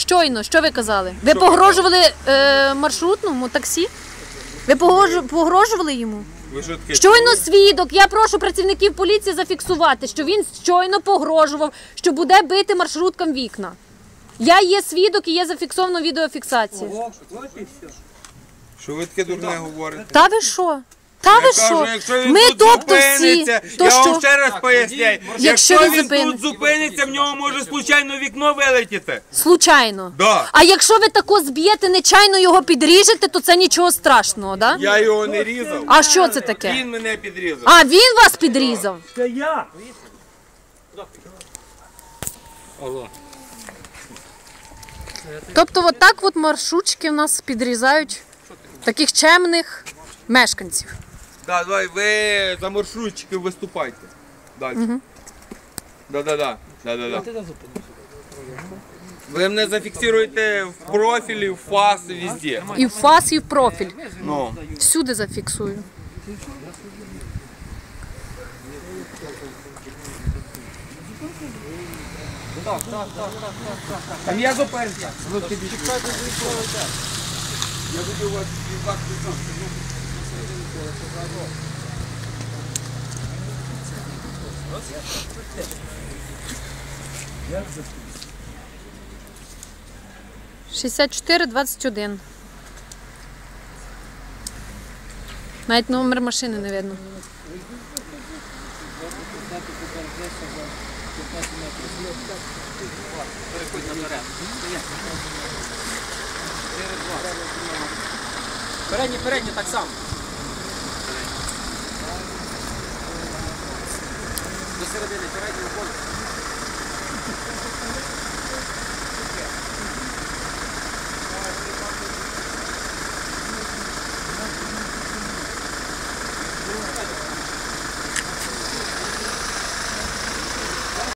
Щойно, що ви казали? Ви погрожували е, маршрутному таксі? Ви погрожу- погрожували йому? Ви що таке? Щойно свідок. Я прошу працівників поліції зафіксувати, що він щойно погрожував, що буде бити маршруткам вікна. Я є свідок і є зафіксовано відеофіксація. Що ви таке дурне говорите? Та ви що? Та ви що? Ми тобто всі. зупиниться, То я що? вам ще раз поясняю. Якщо Якщо він зупиниться. тут зупиниться, в нього може случайно вікно вилетіти. Случайно. Да. А якщо ви тако зб'єте, нечайно його підріжете, то це нічого страшного, да? Я його не різав. А що це таке? Він мене підрізав. А він вас підрізав? Це я. Тобто, от от маршрутчики в нас підрізають таких чемних мешканців. Да, давай, ви за маршрутчики виступайте. Далі. Да-да-да. Да-да-да. Ви мене зафіксуєте в профілі, в фас, везде. І в фас, і в профіль. Ну. Всюди зафіксую. Там я зупинся. Шістдесят чотири двадцять один. Навіть номер машини не видно. Передні, передні так само. До середини, переднього боку.